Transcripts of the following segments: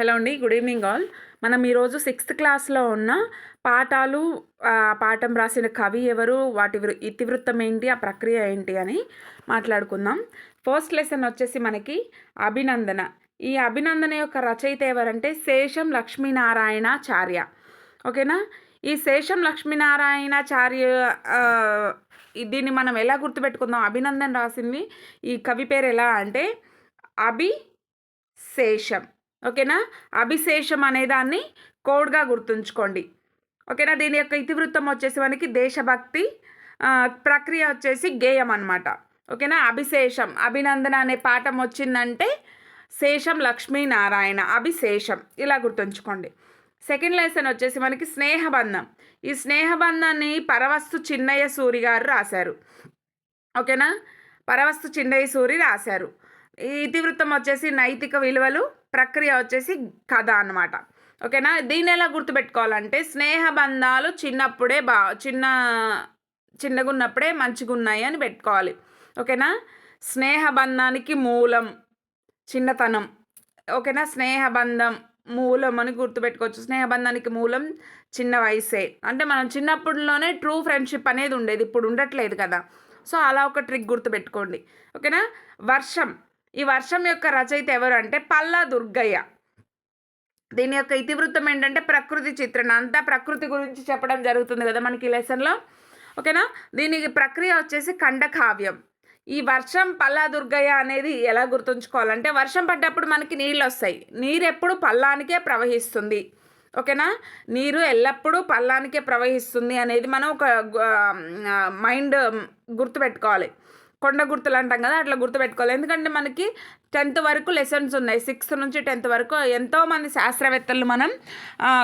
Hello అండి good evening all. మనం ఈరోజు సిక్స్త్ క్లాస్లో ఉన్న పాఠాలు పాఠం రాసిన కవి ఎవరు వాటి వృ- ఇతివృత్తం ఏంటి ఆ ప్రక్రియ ఏంటి అని మాట్లాడుకుందాం. ఫస్ట్ లెసన్ వచ్చేసి మనకి అభినందన. ఈ అభినందన యొక్క రచయిత ఎవరంటే శేషం లక్ష్మీనారాయణాచార్య. ఓకేనా? ఈ శేషం లక్ష్మీనారాయణాచార్య దీన్ని మనం ఎలా గుర్తుపెట్టుకుందాం? అభినందన రాసింది ఈ కవి పేరు ఎలా అంటే అభి శేషం ఓకేనా? అభిశేషం అనే దాన్ని కోడ్గా గుర్తుంచుకోండి. ఓకేనా? దీని యొక్క ఇతివృత్తం వచ్చేసి మనకి దేశభక్తి ప్రక్రియ వచ్చేసి గేయం అనమాట ఓకేనా? అభిశేషం. అభినందన అనే పాఠం వచ్చిందంటే శేషం లక్ష్మీనారాయణ అభిశేషం. ఇలా గుర్తుంచుకోండి. సెకండ్ లెసన్ వచ్చేసి మనకి స్నేహబంధం. ఈ స్నేహబంధాన్ని పరవస్తు చిన్నయ్య సూరి గారు రాశారు. ఓకేనా? పరవస్తు చిన్నయ్య సూరి రాశారు. ఈ ఇతివృత్తం వచ్చేసి నైతిక విలువలు ప్రక్రియ వచ్చేసి కథ అన్నమాట. ఓకేనా? దీన్ని ఎలా గుర్తుపెట్టుకోవాలంటే స్నేహ బంధాలు చిన్నప్పుడే బా చిన్న చిన్నగా ఉన్నప్పుడే మంచిగా ఉన్నాయి అని పెట్టుకోవాలి. ఓకేనా? స్నేహ బంధానికి మూలం చిన్నతనం. ఓకేనా? స్నేహబంధం మూలం అని గుర్తుపెట్టుకోవచ్చు. స్నేహబంధానికి మూలం చిన్న వయసే. అంటే మనం చిన్నప్పుడులోనే ట్రూ ఫ్రెండ్షిప్ అనేది ఉండేది. ఇప్పుడు ఉండట్లేదు కదా. సో అలా ఒక ట్రిక్ గుర్తుపెట్టుకోండి. ఓకేనా? వర్షం. ఈ వర్షం యొక్క రచయిత ఎవరు అంటే పల్లా దుర్గయ్య. దీని యొక్క ఇతివృత్తం ఏంటంటే ప్రకృతి చిత్రణ. అంతా ప్రకృతి గురించి చెప్పడం జరుగుతుంది కదా మనకి ఈ లెసన్లో. ఓకేనా? దీనికి ప్రక్రియ వచ్చేసి ఖండకావ్యం ఈ వర్షం పల్లా దుర్గయ్య అనేది ఎలా గుర్తుంచుకోవాలంటే వర్షం పడ్డప్పుడు మనకి నీళ్ళు వస్తాయి. నీరు ఎప్పుడు పల్లానికే ప్రవహిస్తుంది. ఓకేనా? నీరు ఎల్లప్పుడూ పల్లానికే ప్రవహిస్తుంది అనేది మనం ఒక మైండ్ గుర్తుపెట్టుకోవాలి. కొండ గుర్తులు అంటాం కదా అట్లా గుర్తుపెట్టుకోవాలి. ఎందుకంటే మనకి టెన్త్ వరకు లెసన్స్ ఉన్నాయి. సిక్స్త్ నుంచి టెన్త్ వరకు ఎంతోమంది శాస్త్రవేత్తలు మనం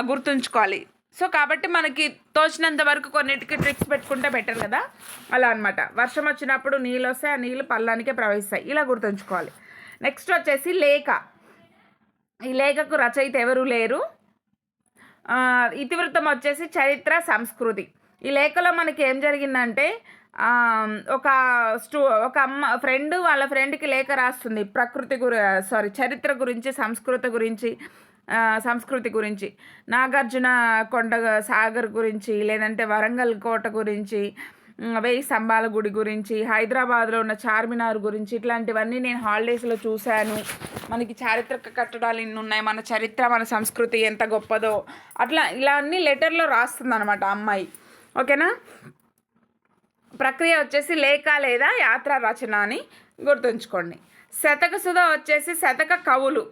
గుర్తుంచుకోవాలి. సో కాబట్టి మనకి తోచినంత వరకు కొన్నిటికి ట్రిక్స్ పెట్టుకుంటే బెటర్ కదా. అలా అన్నమాట. వర్షం వచ్చినప్పుడు నీళ్ళు వస్తాయి ఆ నీళ్ళు పల్లానికే ప్రవహిస్తాయి. ఇలా గుర్తుంచుకోవాలి. నెక్స్ట్ వచ్చేసి లేఖ ఈ లేఖకు రచయిత ఎవరు లేరు? ఇతివృత్తం వచ్చేసి చరిత్ర సంస్కృతి. ఈ లేఖలో మనకి ఏం జరిగిందంటే ఒక స్టూ ఒక అమ్మ ఫ్రెండ్ వాళ్ళ ఫ్రెండ్కి లేఖ రాస్తుంది. ప్రకృతి గురి సారీ చరిత్ర గురించి సంస్కృతి గురించి సంస్కృతి గురించి. నాగార్జున కొండ సాగర్ గురించి లేదంటే వరంగల్ కోట గురించి వెయ్యి స్తంభాల గుడి గురించి హైదరాబాద్లో ఉన్న చార్మినార్ గురించి ఇట్లాంటివన్నీ నేను హాలిడేస్లో చూశాను. మనకి చారిత్రక కట్టడాలు ఇన్ని ఉన్నాయి. మన చరిత్ర మన సంస్కృతి ఎంత గొప్పదో. అట్లా ఇలా అన్ని లెటర్లో రాస్తుంది అనమాట అమ్మాయి. ఓకేనా? ప్రక్రియ వచ్చేసి లేఖ లేదా యాత్ర రచన అని గుర్తుంచుకోండి. శతక సుధ వచ్చేసి శతక కవులు.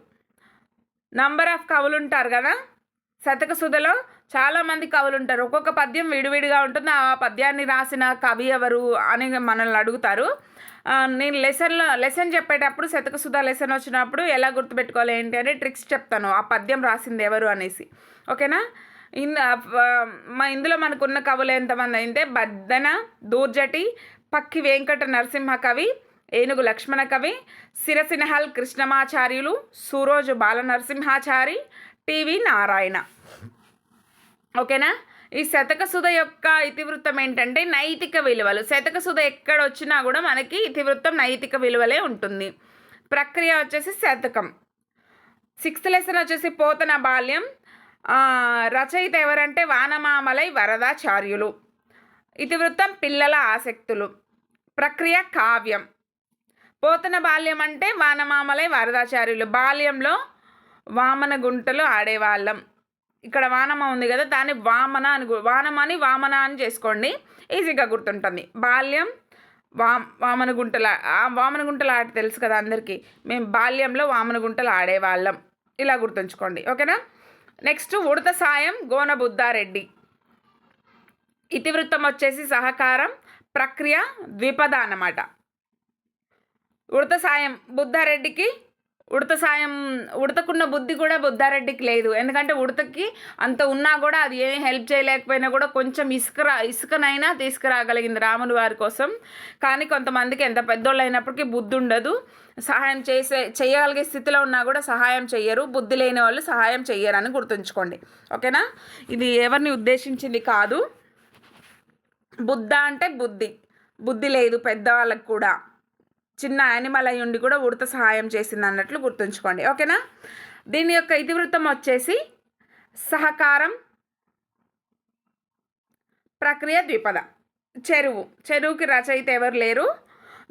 నంబర్ ఆఫ్ కవులు ఉంటారు కదా? శతక సుధలో చాలామంది కవులు ఉంటారు. ఒక్కొక్క పద్యం విడివిడిగా ఉంటుంది. ఆ పద్యాన్ని రాసిన కవి ఎవరు అని మనల్ని అడుగుతారు. నేను లెసన్లో లెసన్ చెప్పేటప్పుడు శతక సుధా లెసన్ వచ్చినప్పుడు ఎలా గుర్తుపెట్టుకోవాలి ఏంటి అని ట్రిక్స్ చెప్తాను. ఆ పద్యం రాసింది ఎవరు అనేసి. ఓకేనా? మా ఇందులో మనకున్న కవులు ఎంతమంది అయితే బద్దన దూర్జటి పక్కి వెంకట నరసింహ కవి ఏనుగు లక్ష్మణ కవి సిరసినహల్ కృష్ణమాచార్యులు సూరోజు బాల నరసింహాచారి టివి నారాయణ. ఓకేనా? ఈ శతక సుధ యొక్క ఇతివృత్తం ఏంటంటే నైతిక విలువలు. శతక సుధ ఎక్కడ వచ్చినా కూడా మనకి ఇతివృత్తం నైతిక విలువలే ఉంటుంది. ప్రక్రియ వచ్చేసి శతకం. సిక్స్త్ లెసన్ వచ్చేసి పోతన బాల్యం రచయిత ఎవరంటే వానమామలై వరదాచార్యులు. ఇతివృత్తం పిల్లల ఆసక్తులు. ప్రక్రియ కావ్యం. పోతన బాల్యం అంటే వానమామలై వరదాచార్యులు. బాల్యంలో వామన గుంటలు ఆడేవాళ్ళం. ఇక్కడ వానమ ఉంది కదా దాన్ని వామన అని వానమని వామన అని చేసుకోండి. ఈజీగా గుర్తుంటుంది. బాల్యం వా వామన గుంటల ఆ వామన గుంటలు ఆట తెలుసు కదా అందరికీ. మేము బాల్యంలో వామన గుంటలు ఆడేవాళ్ళం. ఇలా గుర్తుంచుకోండి. ఓకేనా? నెక్స్ట్ ఉడత సాయం గోనబుద్దారెడ్డి ఇతివృత్తం వచ్చేసి సహకారం ప్రక్రియ ద్విపద అన్నమాట. ఉడత సాయం బుద్ధారెడ్డికి ఉడత సాయం ఉడతకున్న బుద్ధి కూడా బుద్ధారెడ్డికి లేదు. ఎందుకంటే ఉడతకి అంత ఉన్నా కూడా అది ఏం హెల్ప్ చేయలేకపోయినా కూడా కొంచెం ఇసుక రా- ఇసుకనైనా తీసుకురాగలిగింది రాములు వారి కోసం. కానీ కొంతమందికి ఎంత పెద్దోళ్ళు అయినప్పటికీ బుద్ధి ఉండదు. సహాయం చేసే చేయగలిగే స్థితిలో ఉన్నా కూడా సహాయం చెయ్యరు. బుద్ధి లేని వాళ్ళు సహాయం చెయ్యరు అని గుర్తుంచుకోండి. ఓకేనా? ఇది ఎవరిని ఉద్దేశించింది కాదు. బుద్ధ అంటే బుద్ధి. బుద్ధి లేదు పెద్దవాళ్ళకి కూడా. చిన్న యానిమల్ అయి ఉండి కూడా ఉడత సహాయం చేసింది అన్నట్లు గుర్తుంచుకోండి. ఓకేనా? దీని యొక్క ఇతివృత్తం వచ్చేసి సహకారం ప్రక్రియ ద్విపద. చెరువు. చెరువుకి రచయిత ఎవరు లేరు?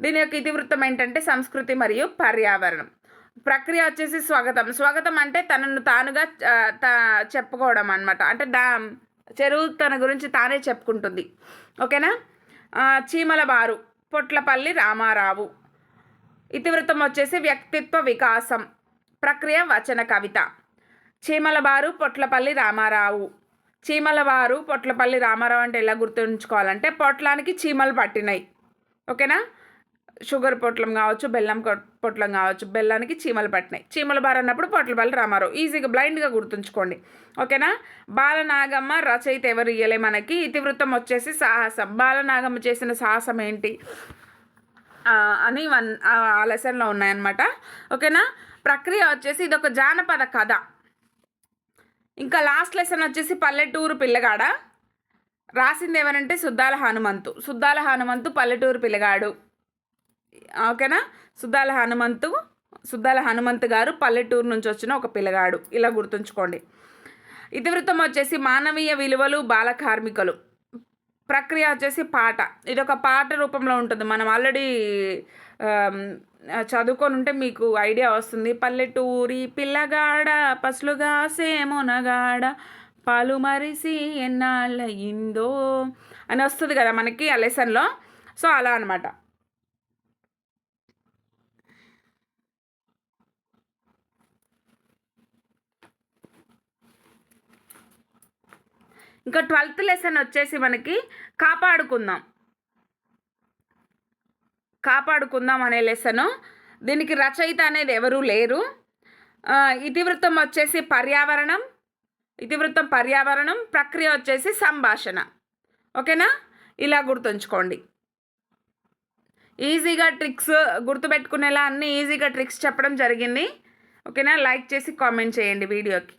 దీని యొక్క ఇతివృత్తం ఏంటంటే సంస్కృతి మరియు పర్యావరణం. ప్రక్రియ వచ్చేసి స్వాగతం. స్వాగతం అంటే తనను తానుగా తా- చెప్పుకోవడం అనమాట అంటే దా చెరువు తన గురించి తానే చెప్పుకుంటుంది. ఓకేనా? చీమల బారు పొట్లపల్లి రామారావు. ఇతివృత్తం వచ్చేసి వ్యక్తిత్వ వికాసం. ప్రక్రియ వచన కవిత. చీమలబారు పొట్లపల్లి రామారావు. చీమలబారు పొట్లపల్లి రామారావు అంటే ఎలా గుర్తుంచుకోవాలంటే పొట్లానికి చీమలు పట్టినాయి. ఓకేనా? షుగర్ పొట్లం కావచ్చు బెల్లం పొట్లం కావచ్చు బెల్లానికి చీమలు పట్టినాయి. చీమల బారు అన్నప్పుడు పొట్లపల్లి రామారావు. ఈజీగా బ్లైండ్గా గుర్తుంచుకోండి. ఓకేనా? బాలనాగమ్మ రచయిత ఎవరు ఇయ్యలే మనకి? ఇతివృత్తం వచ్చేసి సాహసం. బాలనాగమ్మ చేసిన సాహసం ఏంటి? అని వన్ ఆ లెసన్లో ఉన్నాయన్నమాట. ఓకేనా? ప్రక్రియ వచ్చేసి ఇది ఒక జానపద కథ. ఇంకా లాస్ట్ లెసన్ వచ్చేసి పల్లెటూరు పిల్లగాడ? రాసింది ఎవరంటే సుద్దాల హనుమంతు. సుద్దాల హనుమంతు పల్లెటూరు పిల్లగాడు. ఓకేనా? సుద్దాల హనుమంతు సుద్దాల హనుమంతు గారు పల్లెటూరు నుంచి వచ్చిన ఒక పిల్లగాడు. ఇలా గుర్తుంచుకోండి. ఇతివృత్తం వచ్చేసి మానవీయ విలువలు బాల కార్మికులు. ప్రక్రియ వచ్చేసి పాట. ఇది ఒక పాట రూపంలో ఉంటుంది. మనం ఆల్రెడీ um, చదువుకొని ఉంటే మీకు ఐడియా వస్తుంది. పల్లెటూరి పిల్లగాడ పసులుగా సేమునగాడ పాలు మరిసి ఎన్నాళ్ళయిందో అని వస్తుంది కదా మనకి ఆ లెసన్లో సో అలా అనమాట ఇంకా ట్వెల్త్ లెసన్ వచ్చేసి మనకి కాపాడుకుందాం. కాపాడుకుందాం అనే లెసను దీనికి రచయిత అనేది ఎవరూ లేరు. ఇతివృత్తం వచ్చేసి పర్యావరణం. ఇతివృత్తం పర్యావరణం ప్రక్రియ వచ్చేసి సంభాషణ. ఓకేనా? ఇలా గుర్తుంచుకోండి. ఈజీగా ట్రిక్స్ గుర్తుపెట్టుకునేలా అన్ని ఈజీగా ట్రిక్స్ చెప్పడం జరిగింది. ఓకేనా? లైక్ చేసి కామెంట్ చేయండి వీడియోకి.